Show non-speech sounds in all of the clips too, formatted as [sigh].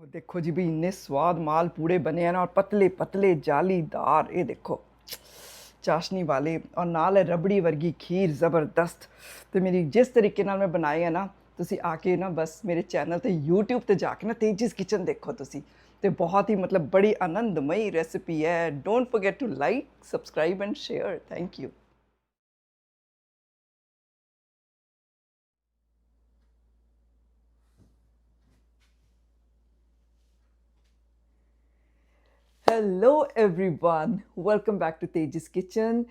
ਉਹ ਦੇਖੋ ਜੀ ਵੀ ਇੰਨੇ ਸਵਾਦ ਮਾਲ ਪੂੜੇ ਬਣੇ ਹਨ ਔਰ ਪਤਲੇ ਪਤਲੇ ਜਾਲੀਦਾਰ, ਇਹ ਦੇਖੋ। ਚਾਸ਼ਨੀ ਵਾਲੇ, ਔਰ ਨਾਲ ਹੈ ਰਬੜੀ ਵਰਗੀ ਖੀਰ ਜ਼ਬਰਦਸਤ। ਤੇ ਮੇਰੀ ਜਿਸ ਤਰੀਕੇ ਨਾਲ ਮੈਂ ਬਣਾਏ ਹੈ ਨਾ, ਤੁਸੀਂ ਆ ਕੇ ਨਾ ਬਸ ਮੇਰੇ ਚੈਨਲ ਤੇ YouTube ਤੇ ਜਾ ਕੇ ਨਾ ਤੇਜੀਸ ਕਿਚਨ ਦੇਖੋ ਤੁਸੀਂ। ਤੇ ਬਹੁਤ ਹੀ ਮਤਲਬ ਬੜੀ ਆਨੰਦਮਈ ਰੈਸਿਪੀ ਹੈ। Don't forget to like subscribe and share thank you hello everyone welcome back to Tejas kitchen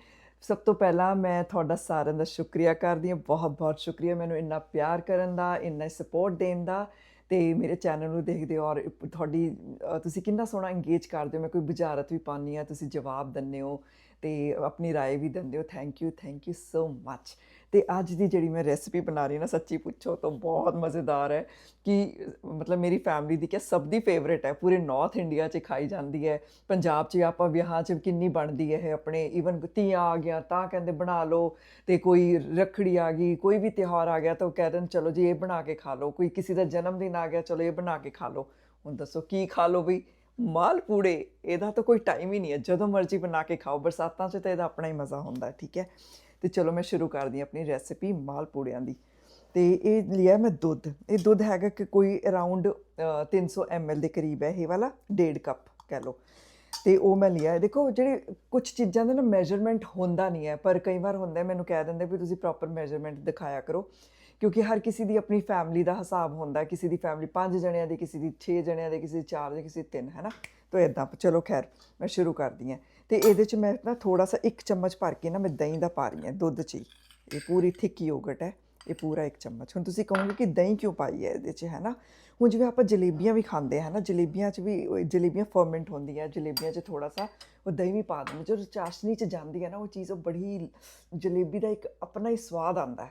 ਸਭ ਤੋਂ ਪਹਿਲਾਂ ਮੈਂ ਤੁਹਾਡਾ ਸਾਰਿਆਂ ਦਾ ਸ਼ੁਕਰੀਆ ਕਰਦੀ ਹਾਂ ਬਹੁਤ ਬਹੁਤ ਸ਼ੁਕਰੀਆ ਮੈਨੂੰ ਇੰਨਾ ਪਿਆਰ ਕਰਨ ਦਾ ਇੰਨਾ ਸਪੋਰਟ ਦੇਣ ਦਾ ਤੇ ਮੇਰੇ ਚੈਨਲ ਨੂੰ ਦੇਖਦੇ ਹੋ ਔਰ ਤੁਹਾਡੀ ਅ, ਤੁਸੀਂ ਕਿੰਨਾ ਸੋਹਣਾ ਇੰਗੇਜ ਕਰਦੇ ਹੋ ਮੈਂ ਕੋਈ ਬੁਝਾਰਤ ਵੀ ਪਾਉਂਦੀ ਆ ਤੁਸੀਂ ਜਵਾਬ ਦਿੰਦੇ ਹੋ ਤੇ ਆਪਣੀ رائے ਵੀ ਦਿੰਦੇ ਹੋ thank you thank you so much ਤੇ ਅੱਜ ਦੀ ਜਿਹੜੀ ਮੈਂ ਰੈਸਪੀ ਬਣਾ ਰਹੀ ਹਾਂ ਨਾ, ਸੱਚੀ ਪੁੱਛੋ ਤਾਂ ਬਹੁਤ ਮਜ਼ੇਦਾਰ ਹੈ ਕਿ, ਮਤਲਬ ਮੇਰੀ ਫੈਮਿਲੀ ਦੀ ਕਿ ਸਭ ਦੀ ਫੇਵਰੇਟ ਹੈ, ਪੂਰੇ ਨਾਰਥ ਇੰਡੀਆ 'ਚ ਖਾਈ ਜਾਂਦੀ ਹੈ, ਪੰਜਾਬ 'ਚ ਆਪਾਂ ਵਿਆਹਾਂ 'ਚ ਕਿੰਨੀ ਬਣਦੀ ਹੈ ਇਹ ਆਪਣੇ ਈਵਨ ਤੀਆਂ ਆ ਗਿਆ ਤਾਂ ਕਹਿੰਦੇ ਬਣਾ ਲਓ ਤੇ ਕੋਈ ਰੱਖੜੀ ਆ ਗਈ, ਕੋਈ ਵੀ ਤਿਉਹਾਰ ਆ ਗਿਆ ਤਾਂ ਉਹ ਕਹਿ ਦੇਣ ਚਲੋ ਜੀ ਇਹ ਬਣਾ ਕੇ ਖਾ ਲਓ, ਕੋਈ ਕਿਸੇ ਦਾ ਜਨਮ ਦਿਨ ਆ ਗਿਆ ਚਲੋ ਇਹ ਬਣਾ ਕੇ ਖਾ ਲਓ। ਹੁਣ ਦੱਸੋ ਕੀ ਖਾ ਲਓ ਵੀ ਮਾਲ ਪੂੜੇ, ਇਹਦਾ ਤਾਂ ਕੋਈ ਟਾਈਮ ਹੀ ਨਹੀਂ ਹੈ, ਜਦੋਂ ਮਰਜ਼ੀ ਬਣਾ ਕੇ ਖਾਓ, ਬਰਸਾਤਾਂ 'ਚ ਤਾਂ ਇਹਦਾ ਆਪਣਾ ਹੀ ਮਜ਼ਾ ਹੁੰਦਾ, ਠੀਕ ਹੈ? ਤੇ ਚਲੋ ਮੈਂ ਸ਼ੁਰੂ ਕਰਦੀ ਹਾਂ ਆਪਣੀ ਰੈਸਿਪੀ ਮਾਲਪੂੜਿਆਂ ਦੀ। ਤੇ ਇਹ ਲਿਆ ਮੈਂ ਦੁੱਧ। ਇਹ ਦੁੱਧ ਹੈਗਾ ਕਿ ਕੋਈ ਅਰਾਊਂਡ 300 ml ਦੇ ਕਰੀਬ ਹੈ, ਇਹ ਵਾਲਾ ਡੇਢ ਕੱਪ ਕਹਿ ਲਓ। ਤੇ ਉਹ ਮੈਂ ਲਿਆ। ਦੇਖੋ ਜਿਹੜੇ ਕੁਝ ਚੀਜ਼ਾਂ ਦਾ ਨਾ ਮੈਜ਼ਰਮੈਂਟ ਹੁੰਦਾ ਨਹੀਂ ਹੈ, ਪਰ ਕਈ ਵਾਰ ਹੁੰਦਾ ਮੈਨੂੰ ਕਹਿ ਦਿੰਦੇ ਵੀ ਤੁਸੀਂ ਪ੍ਰੋਪਰ ਮੈਜ਼ਰਮੈਂਟ ਦਿਖਾਇਆ ਕਰੋ। ਕਿਉਂਕਿ ਹਰ ਕਿਸੇ ਦੀ ਆਪਣੀ ਫੈਮਿਲੀ ਦਾ ਹਿਸਾਬ ਹੁੰਦਾ ਕਿਸੇ ਦੀ ਫੈਮਿਲੀ 5 ਜਣਿਆਂ ਦੀ, ਕਿਸੇ ਦੀ 6 ਜਣਿਆਂ ਦੀ, ਕਿਸੇ ਦੀ 4 ਦੀ, ਕਿਸੇ ਦੀ 3 ਹੈ ਨਾ? ਤਾਂ ਇਦਾਂ ਚਲੋ ਖੈਰ, ਮੈਂ ਸ਼ੁਰੂ ਕਰਦੀ ਹਾਂ। ਤੇ ਇਹਦੇ ਚ ਮੈਂ ਨਾ ਥੋੜਾ ਸਾ ਇੱਕ ਚਮਚ ਭਰ ਕੇ ਨਾ ਮੈਂ ਦਹੀਂ ਦਾ ਪਾ ਰਹੀ ਹਾਂ, ਦੁੱਧ 'ਚ ਹੀ। ਇਹ ਪੂਰੀ ਥਿੱਕ ਯੋਗਟ ਹੈ। ਇਹ ਪੂਰਾ ਇੱਕ ਚਮਚ। ਹੁਣ ਤੁਸੀਂ ਕਹੋਗੇ ਕਿ ਦਹੀਂ ਕਿਉਂ ਪਾਈ ਹੈ ਇਹਦੇ 'ਚ, ਹੈ ਨਾ? ਹੁਣ ਜਿਵੇਂ ਆਪਾਂ ਜਲੇਬੀਆਂ ਵੀ ਖਾਂਦੇ ਹਾਂ ਨਾ, ਜਲੇਬੀਆਂ 'ਚ ਵੀ ਜਲੇਬੀਆਂ ਫਰਮੈਂਟ ਹੁੰਦੀਆਂ, ਜਲੇਬੀਆਂ 'ਚ ਥੋੜਾ ਸਾ ਉਹ ਦਹੀਂ ਵੀ ਪਾ ਦਿੰਦੇ। ਜਦੋਂ ਚਾਸ਼ਨੀ 'ਚ ਜਾਂਦੀ ਹੈ ਨਾ, ਉਹ ਚੀਜ਼ ਉਹ ਬੜੀ ਜਲੇਬੀ ਦਾ ਇੱਕ ਆਪਣਾ ਹੀ ਸਵਾਦ ਆਉਂਦਾ ਹੈ।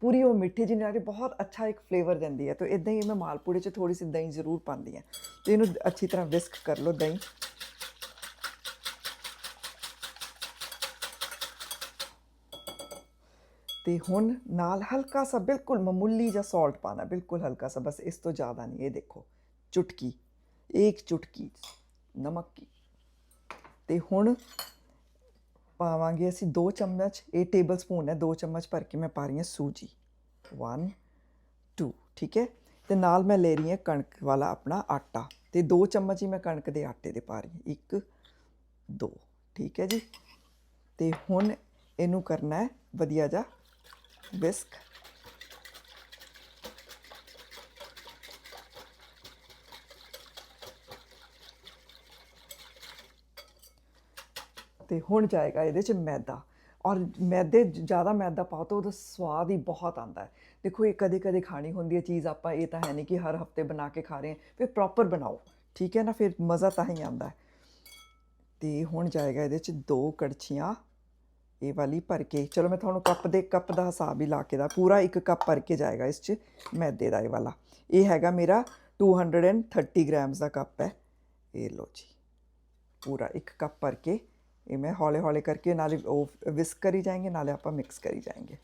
ਪੂਰੀ ਉਹ ਮਿੱਠੀ ਜਿਹੀ ਨਾਲ ਬਹੁਤ ਅੱਛਾ ਇੱਕ ਫਲੇਵਰ ਦਿੰਦੀ ਹੈ। ਤਾਂ ਇਦਾਂ ਹੀ ਮੈਂ ਮਾਲਪੂੜੇ 'ਚ ਥੋੜੀ ਸੀ ਦਹੀਂ ਜ਼ਰੂਰ ਪਾਉਂਦੀ ਹਾਂ। ਤੇ ਇਹਨੂੰ ਅੱਛੀ ਤਰ੍ਹਾਂ ਵਿਸਕ ਕਰ ਲਓ ਦਹੀਂ। ਤੇ ਹੁਣ ਨਾਲ ਹਲਕਾ ਸਾ ਬਿਲਕੁਲ ਮਾਮੂਲੀ ਜਿਹਾ ਸਾਲਟ ਪਾਣਾ ਬਿਲਕੁਲ ਹਲਕਾ ਸਾ, ਬਸ ਇਸ ਤੋਂ ਜ਼ਿਆਦਾ ਨਹੀਂ, ਇਹ ਦੇਖੋ, ਚੁਟਕੀ, ਇੱਕ ਚੁਟਕੀ, ਨਮਕ ਕੀ। ਤੇ ਹੁਣ ਪਾਵਾਂਗੇ ਅਸੀਂ 2 ਚਮਚ, ਇਹ ਟੇਬਲ ਸਪੂਨ ਹੈ 2 ਚਮਚ ਭਰ ਕੇ ਮੈਂ ਪਾ ਰਹੀ ਹਾਂ ਸੂਜੀ। 1 2 ਠੀਕ ਹੈ? ਤੇ ਨਾਲ ਮੈਂ ਲੈ ਰਹੀ ਹਾਂ ਕਣਕ ਵਾਲਾ ਆਪਣਾ ਆਟਾ। ਤੇ 2 ਚਮਚ ਹੀ ਮੈਂ ਕਣਕ ਦੇ ਆਟੇ ਦੇ ਪਾ ਰਹੀ ਹਾਂ। 1 2 ਠੀਕ ਹੈ ਜੀ? ਤੇ ਹੁਣ ਇਹਨੂੰ ਕਰਨਾ ਹੈ ਵਧੀਆ ਜਿਹਾ ਵਿਸਕ ਤੇ ਹੁਣ ਜਾਏਗਾ ਇਹਦੇ ਚ ਮੈਦਾ। ਔਰ ਮੈਦੇ ਜ਼ਿਆਦਾ ਮੈਦਾ ਪਾਓ ਤਾਂ ਉਹਦਾ ਸਵਾਦ ਹੀ ਬਹੁਤ ਆਉਂਦਾ ਹੈ। ਦੇਖੋ ਇਹ ਕਦੇ ਕਦੇ ਖਾਣੀ ਹੁੰਦੀ ਹੈ ਚੀਜ਼ ਆਪਾਂ, ਇਹ ਤਾਂ ਹੈ ਨਹੀਂ ਕਿ ਹਰ ਹਫ਼ਤੇ ਬਣਾ ਕੇ ਖਾ ਰਹੇ ਹਾਂ, ਫਿਰ ਪ੍ਰੋਪਰ ਬਣਾਓ। ਠੀਕ ਹੈ ਨਾ, ਫਿਰ ਮਜ਼ਾ ਤਾਂ ਹੀ ਆਉਂਦਾ ਹੈ। ਤੇ ਹੁਣ ਜਾਏਗਾ ਇਹਦੇ ਚ ਦੋ ਕੜਛੀਆਂ, ਇਹ ਵਾਲੀ ਭਰ ਕੇ। ਚਲੋ ਮੈਂ ਤੁਹਾਨੂੰ ਕੱਪ ਦੇ, ਕੱਪ ਦਾ ਹਿਸਾਬ ਹੀ ਲਾ ਕੇ ਦਾ, ਪੂਰਾ ਇੱਕ ਕੱਪ ਭਰ ਕੇ ਜਾਏਗਾ ਇਸ ਚ ਮੈਦੇ ਦਾ ਇਹ ਵਾਲਾ। ਇਹ ਹੈਗਾ ਮੇਰਾ 230 ਗ੍ਰਾਮਸ ਦਾ ਕੱਪ ਹੈ। ਇਹ ਲੋ ਜੀ, ਪੂਰਾ ਇੱਕ ਕੱਪ ਭਰ ਕੇ। ਇਹ ਮੈਂ ਹੌਲੇ ਹੌਲੇ ਕਰਕੇ ਨਾਲੇ ਉਹ ਵਿਸਕ ਕਰੀ ਜਾਏਂਗੇ, ਨਾਲੇ ਆਪਾਂ ਮਿਕਸ ਕਰੀ ਜਾਏਗੇ।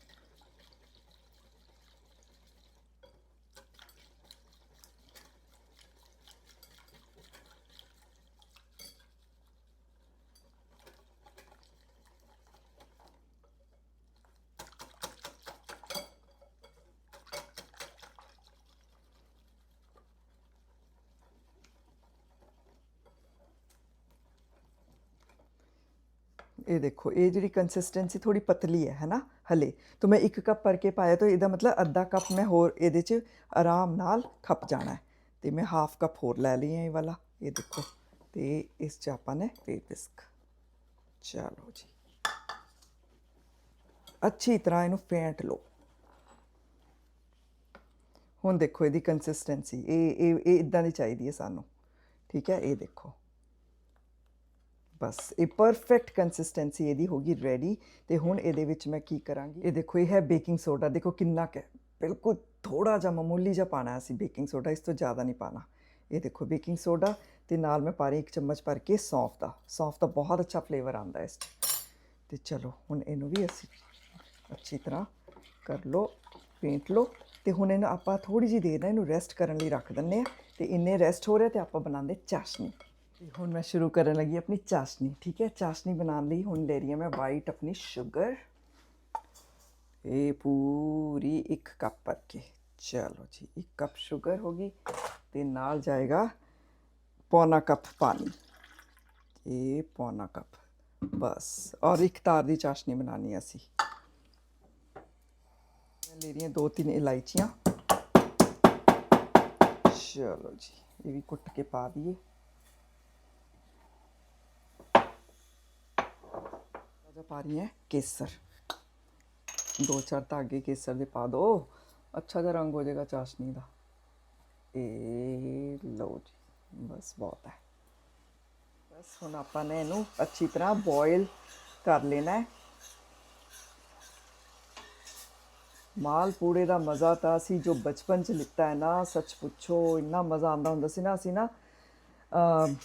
ਇਹ ਦੇਖੋ, ਇਹ ਜਿਹੜੀ ਕੰਸਿਸਟੈਂਸੀ ਥੋੜੀ ਪਤਲੀ ਹੈ ਹੈਨਾ ਹਲੇ। ਤਾਂ ਮੈਂ ਇੱਕ ਕੱਪ ਭਰ ਕੇ ਪਾਇਆ ਤਾਂ ਇਹਦਾ ਮਤਲਬ ਅੱਧਾ ਕੱਪ ਮੈਂ ਹੋਰ ਇਹਦੇ 'ਚ ਆਰਾਮ ਨਾਲ ਖੱਪ ਜਾਣਾ ਹੈ। ਤੇ ਮੈਂ ਹਾਫ ਕੱਪ ਹੋਰ ਲੈ ਲਈ ਹੈ ਇਹ ਵਾਲਾ। ਇਹ ਦੇਖੋ, ਤੇ ਇਸ 'ਚ ਆਪਾਂ ਨੇ ਫੇਰ ਵਿਸਕ ਚਲੋ ਜੀ। ਅੱਛੀ ਤਰ੍ਹਾਂ ਇਹਨੂੰ ਫੈਂਟ ਲਓ। ਹੁਣ ਦੇਖੋ ਇਹਦੀ ਕੰਸਿਸਟੈਂਸੀ ਇਹ ਇਹ ਇਹ ਇਦਾਂ ਦੀ ਚਾਹੀਦੀ ਹੈ ਸਾਨੂੰ। ਠੀਕ ਹੈ? ਇਹ ਦੇਖੋ। ਬਸ, ਇਹ ਪਰਫੈਕਟ ਕੰਸਿਸਟੈਂਸੀ ਇਹਦੀ ਹੋਗੀ ਰੈਡੀ ਤੇ ਹੁਣ ਇਹਦੇ ਵਿੱਚ ਮੈਂ ਕੀ ਕਰਾਂਗੀ? ਇਹ ਦੇਖੋ, ਇਹ ਹੈ ਬੇਕਿੰਗ ਸੋਡਾ ਦੇਖੋ ਕਿੰਨਾ ਕੁ ਹੈ। ਬਿਲਕੁਲ ਥੋੜਾ ਜਿਹਾ ਮਾਮੂਲੀ ਜਿਹਾ ਪਾਣਾ ਅਸੀਂ ਬੇਕਿੰਗ ਸੋਡਾ ਇਸ ਤੋਂ ਜ਼ਿਆਦਾ ਨਹੀਂ ਪਾਣਾ। ਇਹ ਦੇਖੋ ਬੇਕਿੰਗ ਸੋਡਾ ਤੇ ਨਾਲ ਮੈਂ ਪਾ ਰਹੀ ਇੱਕ ਚਮਚ ਭਰ ਕੇ ਸੌਂਫ ਦਾ। ਸੌਂਫ ਦਾ ਬਹੁਤ ਅੱਛਾ ਫਲੇਵਰ ਆਉਂਦਾ ਇਸ 'ਚ। ਤੇ ਚਲੋ, ਹੁਣ ਇਹਨੂੰ ਵੀ ਅਸੀਂ ਅੱਛੀ ਤਰ੍ਹਾਂ ਕਰ ਲਓ, ਪੇਂਟ ਲਓ ਤੇ ਹੁਣ ਇਹਨੂੰ ਆਪਾਂ ਥੋੜੀ ਜਿਹੀ ਦੇਰ ਨਾਲ ਇਹਨੂੰ ਰੈਸਟ ਕਰਨ ਲਈ ਰੱਖ ਦਿੰਨੇ ਆ ਤੇ ਤੇ ਇੰਨੇ ਰੈਸਟ ਹੋ ਰਿਹਾ ਤੇ ਆਪਾਂ ਬਣਾਉਂਦੇ ਚਾਸ਼ਨੀ। ਤੇ ਹੁਣ ਮੈਂ ਸ਼ੁਰੂ ਕਰਨ ਲੱਗੀ ਆਪਣੀ ਚਾਸ਼ਨੀ ਠੀਕ ਹੈ ਚਾਸ਼ਨੀ ਬਣਾਉਣ ਲਈ ਹੁਣ ਲੈ ਰਹੀ ਹਾਂ ਮੈਂ ਵਾਈਟ ਆਪਣੀ ਸ਼ੂਗਰ ਇਹ ਪੂਰੀ ਇੱਕ ਕੱਪ ਭਰ ਕੇ ਚਲੋ ਜੀ ਇੱਕ ਕੱਪ ਸ਼ੂਗਰ ਹੋਗੀ ਤੇ ਨਾਲ ਜਾਏਗਾ ਪੌਣਾ ਕੱਪ ਪਾਣੀ ਇਹ ਪੌਣਾ ਕੱਪ ਬਸ ਔਰ ਇੱਕ ਤਾਰ ਦੀ ਚਾਸ਼ਨੀ ਬਣਾਉਣੀ ਹੈ ਅਸੀਂ ਮੈਂ ਲੈ ਰਹੀ ਹਾਂ ਦੋ ਤਿੰਨ ਇਲਾਇਚੀਆਂ ਚਲੋ ਜੀ ਇਹ ਵੀ ਕੁੱਟ ਕੇ ਪਾ ਰਹੀ ਹੈ ਕੇਸਰ। ਦੋ ਚਾਰ ਧਾਗੇ ਕੇਸਰ ਦੇ ਪਾ ਦੋ। ਅੱਛਾ ਜਿਹਾ ਰੰਗ ਹੋ ਜਾਏਗਾ ਚਾਸ਼ਨੀ ਦਾ। ਇਹ ਲਓ ਜੀ ਬਸ ਬਹੁਤ ਹੈ। ਬਸ ਹੁਣ ਆਪਾਂ ਨੇ ਇਹਨੂੰ ਅੱਛੀ ਤਰ੍ਹਾਂ ਬੋਇਲ ਕਰ ਲੈਣਾ ਹੈ। ਮਾਲ ਪੂੜੇ ਦਾ ਮਜ਼ਾ ਤਾਂ ਅਸੀਂ ਜੋ ਬਚਪਨ ਚ ਲਿੱਤਾ ਹੈ ਨਾ ਸੱਚ ਪੁੱਛੋ ਇੰਨਾ ਮਜ਼ਾ ਆਉਂਦਾ ਹੁੰਦਾ ਸੀ ਨਾ ਅਸੀਂ ਨਾ ਅਮ,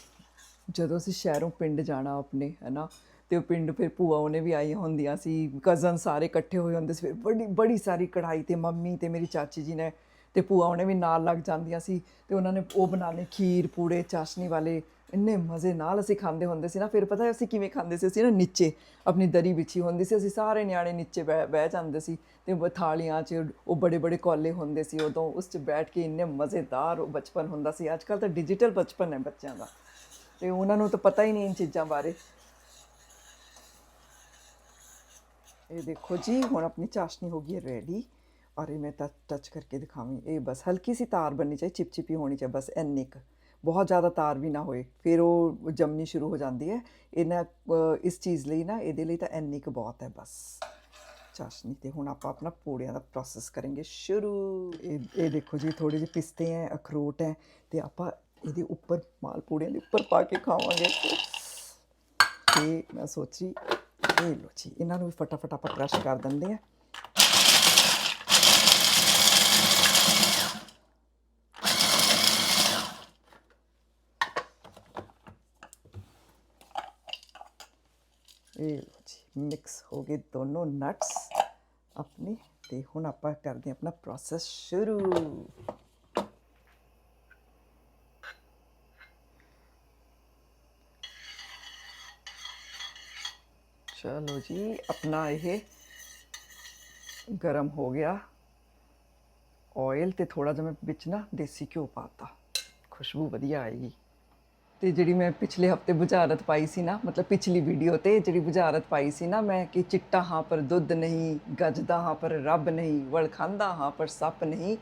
ਜਦੋਂ ਅਸੀਂ ਸ਼ਹਿਰੋਂ ਪਿੰਡ ਜਾਣਾ ਆਪਣੇ ਹੈਨਾ ਤੇ ਉਹ ਪਿੰਡ ਫਿਰ ਭੂਆ ਉਹਨੇ ਵੀ ਆਈ ਹੁੰਦੀਆਂ ਸੀ ਕਜ਼ਨ ਸਾਰੇ ਇਕੱਠੇ ਹੋਏ ਹੁੰਦੇ ਸੀ, ਫਿਰ ਬੜੀ ਬੜੀ ਸਾਰੀ ਕੜਾਈ ਤੇ ਮੰਮੀ ਤੇ ਮੇਰੀ ਚਾਚੀ ਜੀ ਨੇ ਤੇ ਭੂਆ ਉਹਨੇ ਵੀ ਨਾਲ ਲੱਗ ਜਾਂਦੀਆਂ ਸੀ ਤੇ ਉਹਨਾਂ ਨੇ ਉਹ ਬਣਾਉਣੇ ਖੀਰ, ਪੂੜੇ, ਚਾਸ਼ਨੀ ਵਾਲੇ, ਇੰਨੇ ਮਜ਼ੇ ਨਾਲ ਅਸੀਂ ਖਾਂਦੇ ਹੁੰਦੇ ਸੀ ਨਾ, ਫਿਰ ਪਤਾ ਅਸੀਂ ਕਿਵੇਂ ਖਾਂਦੇ ਸੀ, ਅਸੀਂ ਨਾ ਨੀਚੇ, ਆਪਣੀ ਦਰੀ ਵਿਛੀ ਹੁੰਦੀ ਸੀ, ਅਸੀਂ ਸਾਰੇ ਨਿਆਣੇ ਨੀਚੇ ਬਹਿ ਬਹਿ ਜਾਂਦੇ ਸੀ ਤੇ ਥਾਲੀਆਂ 'ਚ ਉਹ ਬੜੇ ਬੜੇ ਕੋਲੇ ਹੁੰਦੇ ਸੀ ਉਦੋਂ, ਉਸ 'ਚ ਬੈਠ ਕੇ ਇੰਨੇ ਮਜ਼ੇਦਾਰ ਉਹ ਬਚਪਨ ਹੁੰਦਾ ਸੀ, ਅੱਜ ਕੱਲ ਤਾਂ ਡਿਜੀਟਲ ਬਚਪਨ ਹੈ ਬੱਚਿਆਂ ਦਾ ਤੇ ਉਹਨਾਂ ਨੂੰ ਤਾਂ ਪਤਾ ਹੀ ਨਹੀਂ ਇਨ ਚੀਜ਼ਾਂ ਬਾਰੇ ਇਹ ਦੇਖੋ ਜੀ ਹੁਣ ਆਪਣੀ ਚਾਸ਼ਨੀ ਹੋ ਗਈ ਹੈ ਰੈਡੀ ਔਰ ਇਹ ਮੈਂ ਟੱਚ ਟੱਚ ਕਰਕੇ ਦਿਖਾਵਾਂ ਇਹ ਬਸ ਹਲਕੀ ਸੀ ਤਾਰ ਬਣਨੀ ਚਾਹੀਏ ਚਿਪਚਿਪੀ ਹੋਣੀ ਚਾਹੀਏ ਬਸ ਇੰਨੀ ਕੁ। ਬਹੁਤ ਜ਼ਿਆਦਾ ਤਾਰ ਵੀ ਨਾ ਹੋਏ। ਫਿਰ ਉਹ ਜੰਮਣੀ ਸ਼ੁਰੂ ਹੋ ਜਾਂਦੀ ਹੈ। ਇਹਨਾਂ ਅ, ਇਸ ਚੀਜ਼ ਲਈ ਨਾ ਇਹਦੇ ਲਈ ਤਾਂ ਇੰਨੀ ਕੁ ਬਹੁਤ ਹੈ ਬਸ। ਚਾਸ਼ਨੀ ਤੇ ਹੁਣ ਆਪਾਂ ਆਪਣਾ ਪੂੜਿਆਂ ਦਾ ਪ੍ਰੋਸੈਸ ਕਰਾਂਗੇ ਸ਼ੁਰੂ। ਇਹ ਇਹ ਦੇਖੋ ਜੀ ਥੋੜੇ ਜਿਹੇ ਪਿਸਤੇ ਹੈ ਅਖਰੋਟ ਹੈ ਤੇ ਆਪਾਂ ਇਹਦੇ ਉੱਪਰ ਮਾਲ ਪੂੜਿਆਂ ਦੇ ਉੱਪਰ ਪਾ ਕੇ ਖਾਵਾਂਗੇ। ਤੇ ਮੈਂ ਸੋਚੀ ਇਹ ਲੋ ਜੀ, ਇਹਨਾਂ ਨੂੰ ਵੀ ਫਟਾਫਟ ਆਪਾਂ ਕ੍ਰਸ਼ ਕਰ ਦਿੰਦੇ ਆ ਇਹ ਲੋ ਜੀ ਮਿਕਸ ਹੋ ਗਏ ਦੋਨੋਂ ਨਟਸ ਆਪਣੇ ਤੇ ਹੁਣ ਆਪਾਂ ਕਰਦੇ ਹਾਂ ਆਪਣਾ ਪ੍ਰੋਸੈਸ ਸ਼ੁਰੂ। ਚਲੋ ਜੀ, ਆਪਣਾ ਇਹ ਗਰਮ ਹੋ ਗਿਆ। ਆਇਲ ਤੇ ਥੋੜਾ ਜਿਹਾ ਮੈਂ ਵਿੱਚ ਨਾ ਦੇਸੀ ਘਿਓ ਪਾਤਾ ਖੁਸ਼ਬੂ ਵਧੀਆ ਆਏਗੀ। ਤੇ ਜਿਹੜੀ ਮੈਂ ਪਿਛਲੇ ਹਫ਼ਤੇ ਬੁਝਾਰਤ ਪਾਈ ਸੀ ਨਾ, ਮਤਲਬ ਪਿਛਲੀ ਵੀਡੀਓ ਤੇ ਜਿਹੜੀ ਬੁਝਾਰਤ ਪਾਈ ਸੀ ਨਾ, ਮੈਂ ਕਿ ਚਿੱਟਾ ਹਾਂ ਪਰ ਦੁੱਧ ਨਹੀਂ, ਗੱਜਦਾ ਹਾਂ ਪਰ ਰੱਬ ਨਹੀਂ ਵਲ ਖਾਂਦਾ ਹਾਂ ਪਰ ਸੱਪ ਨਹੀਂ,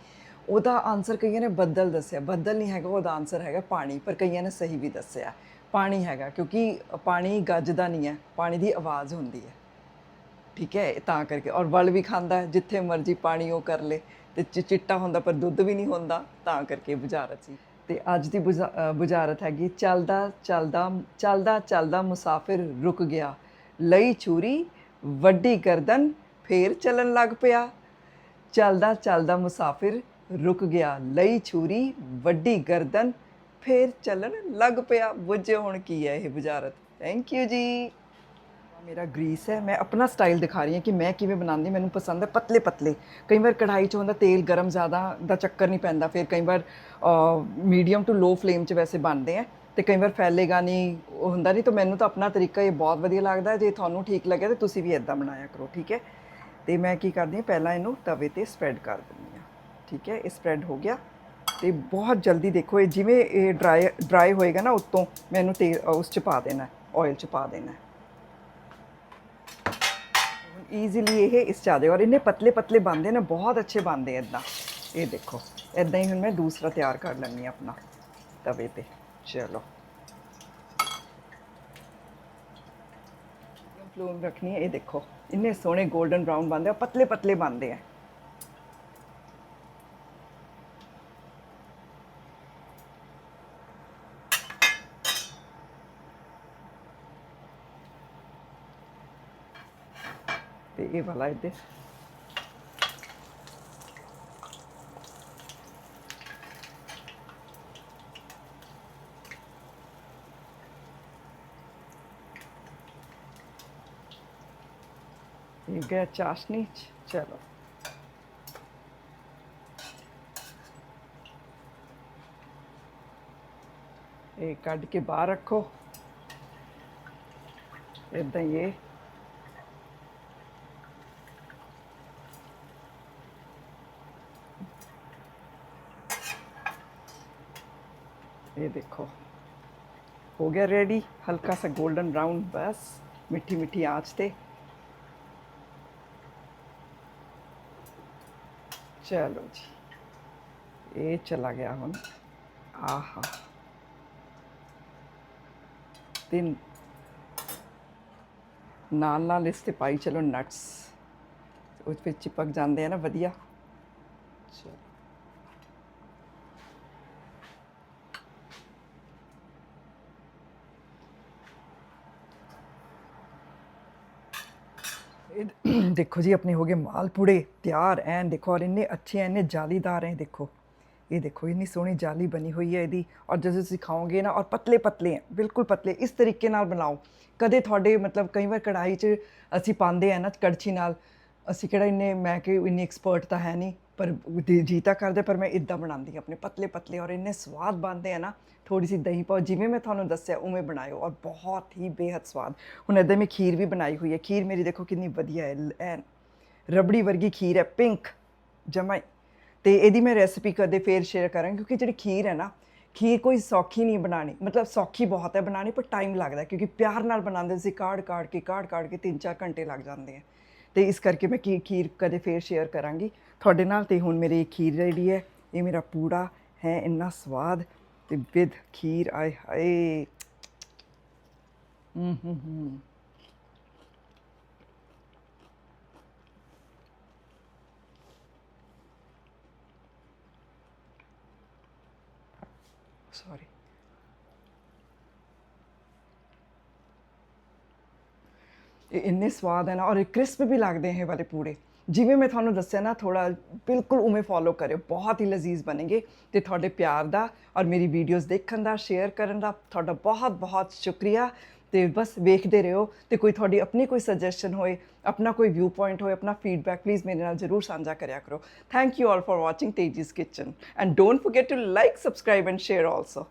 ਉਹਦਾ ਆਨਸਰ ਕਈਆਂ ਨੇ ਬੱਦਲ ਦੱਸਿਆ। ਬੱਦਲ ਨਹੀਂ ਹੈਗਾ, ਉਹਦਾ ਆਨਸਰ ਹੈਗਾ ਪਾਣੀ, ਪਰ ਕਈਆਂ ਨੇ ਸਹੀ ਵੀ ਦੱਸਿਆ। ਪਾਣੀ ਹੈਗਾ ਕਿਉਂਕਿ ਪਾਣੀ ਗੱਜਦਾ ਨਹੀਂ ਹੈ ਪਾਣੀ ਦੀ ਆਵਾਜ਼ ਹੁੰਦੀ ਹੈ। ਠੀਕ ਹੈ ਤਾਂ ਕਰਕੇ। ਔਰ ਵਲ ਵੀ ਖਾਂਦਾ ਹੈ ਜਿੱਥੇ ਮਰਜ਼ੀ ਪਾਣੀ ਉਹ ਕਰ ਲੇ ਤੇ ਚਿ- ਚਿੱਟਾ ਹੁੰਦਾ ਪਰ ਦੁੱਧ ਵੀ ਨਹੀਂ ਹੁੰਦਾ ਤਾਂ ਕਰਕੇ ਬੁਝਾਰਤ ਸੀ। ਤੇ ਅੱਜ ਦੀ ਬੁਝਾ- ਅ, ਬੁਝਾਰਤ ਹੈਗੀ ਚੱਲਦਾ ਚੱਲਦਾ ਚੱਲਦਾ ਚੱਲਦਾ ਮੁਸਾਫਿਰ ਰੁਕ ਗਿਆ। ਲਈ ਚੂਰੀ ਵੱਡੀ ਗਰਦਨ ਫੇਰ ਚੱਲਣ ਲੱਗ ਪਿਆ। ਚੱਲਦਾ ਚੱਲਦਾ ਮੁਸਾਫਿਰ ਰੁਕ ਗਿਆ। ਲਈ ਛੁਰੀ ਵੱਡੀ ਗਰਦਨ ਫੇਰ ਚੱਲਣ, ਲੱਗ ਪਿਆ। ਬੁੱਝੇ ਹੁਣ ਕੀ ਹੈ ਇਹ ਬੁਝਾਰਤ? ਥੈਂਕ ਯੂ ਜੀ। ਮੇਰਾ ਗਰੀਸ ਹੈ, ਮੈਂ ਆਪਣਾ ਸਟਾਈਲ ਦਿਖਾ ਰਹੀ ਹਾਂ ਕਿ ਮੈਂ ਕਿਵੇਂ ਬਣਾਉਂਦੀ, ਮੈਨੂੰ ਪਸੰਦ ਹੈ ਪਤਲੇ ਪਤਲੇ ਕਈ ਵਾਰ ਕੜਾਈ 'ਚ ਹੁੰਦਾ, ਤੇਲ ਗਰਮ ਜ਼ਿਆਦਾ ਦਾ ਚੱਕਰ ਨਹੀਂ ਪੈਂਦਾ, ਫਿਰ ਕਈ ਵਾਰ ਮੀਡੀਅਮ ਟੂ ਲੋ ਫਲੇਮ 'ਚ ਵੈਸੇ ਬਣਦੇ ਆ, ਤੇ ਕਈ ਵਾਰ ਫੈਲੇਗਾ ਨਹੀਂ, ਉਹ ਹੁੰਦਾ ਨਹੀਂ, ਤਾਂ ਮੈਨੂੰ ਤਾਂ ਆਪਣਾ ਤਰੀਕਾ ਇਹ ਬਹੁਤ ਵਧੀਆ ਲੱਗਦਾ ਜੇ ਤੁਹਾਨੂੰ ਠੀਕ ਲੱਗਿਆ, ਤਾਂ ਤੁਸੀਂ ਵੀ ਇਦਾਂ ਬਣਾਇਆ ਕਰੋ, ਠੀਕ ਹੈ? ਤੇ ਮੈਂ ਕੀ ਕਰਦੀ ਹਾਂ, ਪਹਿਲਾਂ ਇਹਨੂੰ ਤਵੇ ਤੇ ਸਪਰੈਡ ਕਰ ਦਿੰਦੀ ਹਾਂ, ਠੀਕ ਹੈ? ਇਹ ਸਪਰੈਡ ਹੋ ਗਿਆ। ਤੇ ਬਹੁਤ ਜਲਦੀ ਦੇਖੋ, ਇਹ ਜਿਵੇਂ ਇਹ ਡਰਾਈ ਡਰਾਈ ਹੋਏਗਾ ਨਾ ਉੱਤੋਂ, ਮੈਨੂੰ ਤੇ ਉਸ ਚ ਪਾ ਦੇਣਾ ਆਇਲ ਚ ਪਾ ਦੇਣਾ ਈਜ਼ੀਲੀ ਇਹ, ਇਸ ਚ ਆ ਔਰ ਇਹਨੇ ਪਤਲੇ ਪਤਲੇ ਬਣਦੇ ਨੇ, ਬਹੁਤ ਅੱਛੇ ਬਣਦੇ ਇਦਾਂ ਇਹ ਦੇਖੋ ਇਦਾਂ ਹੀ ਹੁਣ ਮੈਂ ਦੂਸਰਾ ਤਿਆਰ ਕਰ ਲੈਣੀ ਆ ਆਪਣਾ ਤਵੇ ਤੇ। ਚਲੋ। ਫਲੂਮ ਰੱਖਣੀ ਹੈ, ਇਹ ਦੇਖੋ। ਇੰਨੇ ਸੋਹਣੇ 골ਡਨ ਬ੍ਰਾਊਨ ਬਣਦੇ ਆ, ਪਤਲੇ ਪਤਲੇ ਬਣਦੇ ਆ। ਤੇ ਇਹ ਵਾਲਾ ਇਹਦੇ ਇਹ ਗਿਆ ਚਾਸ਼ਨੀ ਚ ਚਲੋ ਇਹ ਕੱਢ ਕੇ ये देखो हो गया रेडी हल्का सा गोल्डन ब्राउन बस मिठी मिठी आंच पे चलो जी ये चला गया हम आहा तीन ਨਾਲ ਨਾਲ ਇਸ ਤੇ ਪਾਈ ਚਲੋ ਨਟਸ ਉਸ ਵਿੱਚ ਚਿਪਕ ਜਾਂਦੇ ਆ ਨਾ ਵਧੀਆ ਚਲੋ ਇਹ [clears throat] ਦੇਖੋ ਜੀ, ਆਪਣੇ ਹੋ ਗਏ ਮਾਲਪੂੜੇ ਤਿਆਰ, ਐਨ ਦੇਖੋ, ਔਰ ਇੰਨੇ ਅੱਛੇ ਐ ਇੰਨੇ ਜਾਲੀਦਾਰ ਹੈ ਦੇਖੋ। ਇਹ ਦੇਖੋ, ਇੰਨੀ ਸੋਹਣੀ ਜਾਲੀ ਬਣੀ ਹੋਈ ਹੈ ਇਹਦੀ, ਔਰ ਜਦੋਂ ਤੁਸੀਂ ਖਾਓਗੇ ਨਾ, ਔਰ ਪਤਲੇ ਪਤਲੇ ਹੈ ਬਿਲਕੁਲ ਪਤਲੇ, ਇਸ ਤਰੀਕੇ ਨਾਲ ਬਣਾਓ। ਕਦੇ ਤੁਹਾਡੇ ਮਤਲਬ ਕਈ ਵਾਰ ਕੜਾਈ 'ਚ ਅਸੀਂ ਪਾਉਂਦੇ ਆ ਨਾ, ਕੜਛੀ ਨਾਲ, ਅਸੀਂ ਕਿਹੜਾ ਇੰਨੇ, ਮੈਂ ਕਿ ਇੰਨੀ ਐਕਸਪਰਟ ਤਾਂ ਹੈ ਨਹੀਂ। ਪਰ ਜੀ- ਜੀ ਤਾਂ ਕਰਦੇ, ਪਰ ਮੈਂ ਇਦਾਂ ਬਣਾਉਂਦੀ ਹਾਂ, ਆਪਣੇ ਪਤਲੇ ਪਤਲੇ ਔਰ ਇੰਨੇ ਸਵਾਦ ਬਣਦੇ ਆ ਨਾ ਥੋੜੀ ਸੀ ਦਹੀਂ ਪਾਓ, ਜਿਵੇਂ ਮੈਂ ਤੁਹਾਨੂੰ ਦੱਸਿਆ, ਉਵੇਂ ਬਣਾਇਓ ਔਰ ਬਹੁਤ ਹੀ ਬੇਹੱਦ ਸਵਾਦ। ਹੁਣ ਇੱਦਾਂ ਮੈਂ ਖੀਰ ਵੀ ਬਣਾਈ ਹੋਈ ਹੈ, ਖੀਰ ਮੇਰੀ ਦੇਖੋ ਕਿੰਨੀ ਵਧੀਆ ਹੈ ਐਨ ਰਬੜੀ ਵਰਗੀ ਖੀਰ ਹੈ, ਪਿੰਕ, ਜਮਾਈ। ਤੇ ਇਹਦੀ ਮੈਂ ਰੈਸਪੀ ਕਦੇ ਫੇਰ ਸ਼ੇਅਰ ਕਰਾਂਗੀ, ਕਿਉਂਕਿ ਜਿਹੜੀ ਖੀਰ ਹੈ ਨਾ, ਖੀਰ ਕੋਈ ਸੌਖੀ ਨਹੀਂ ਬਣਾਣੀ ਮਤਲਬ ਸੌਖੀ ਬਹੁਤ ਹੈ ਬਣਾਣੀ ਪਰ ਟਾਈਮ ਲੱਗਦਾ ਕਿਉਂਕਿ ਪਿਆਰ ਨਾਲ ਬਣਾਉਂਦੇ ਸੀ ਕਾੜ ਕਾੜ ਕੇ ਕਾੜ ਕਾੜ ਕੇ 3-4 ਘੰਟੇ ਲੱਗ ਜਾਂਦੇ ਆ। ਤੇ ਇਸ ਕਰਕੇ ਮੈਂ ਕੀ ਖੀਰ ਕਦੇ ਫੇਰ ਸ਼ੇਅਰ ਕਰਾਂਗੀ। ਤੁਹਾਡੇ ਨਾਲ ਤੇ ਹੁਣ ਮੇਰੀ ਖੀਰ ਜਿਹੜੀ ਹੈ, ਇਹ ਮੇਰਾ ਪੂੜਾ ਹੈ, ਇੰਨਾ ਸਵਾਦ ਤੇ ਵਿਦ ਖੀਰ, ਆਏ ਹਾਏ। ਹੂੰ ਹੂੰ ਹੂੰ ਸੌਰੀ ਇਹ ਇੰਨੇ ਸਵਾਦ ਹੈ ਨਾ ਔਰ ਇਹ ਕ੍ਰਿਸਪ ਵੀ ਲੱਗਦੇ ਹੈ ਇਹ ਵਾਲੇ ਪੂੜੇ। ਜਿਵੇਂ ਮੈਂ ਤੁਹਾਨੂੰ ਦੱਸਿਆ ਨਾ ਥੋੜਾ ਬਿਲਕੁਲ ਉਵੇਂ ਫੋਲੋ ਕਰਿਓ। ਬਹੁਤ ਹੀ ਲਜ਼ੀਜ਼ ਬਣਨਗੇ ਤੇ ਤੁਹਾਡੇ ਪਿਆਰ ਦਾ ਔਰ ਮੇਰੀ ਵੀਡੀਓਜ਼ ਦੇਖਣ ਦਾ ਸ਼ੇਅਰ ਕਰਨ ਦਾ ਤੁਹਾਡਾ ਬਹੁਤ ਬਹੁਤ ਸ਼ੁਕਰੀਆ। ਤੇ ਬਸ ਵੇਖਦੇ ਰਹੋ ਤੇ ਕੋਈ ਤੁਹਾਡੀ ਆਪਣੀ ਕੋਈ ਸੁਜੈਸ਼ਨ ਹੋਏ, ਆਪਣਾ ਕੋਈ ਵਿਊ ਪੁਆਇੰਟ ਹੋਏ, ਆਪਣਾ ਫੀਡਬੈਕ ਪਲੀਜ਼ ਮੇਰੇ ਨਾਲ ਜ਼ਰੂਰ ਸਾਂਝਾ ਕਰਿਆ ਕਰੋ। Thank you all for watching Tejas Kitchen and don't forget to like subscribe and share also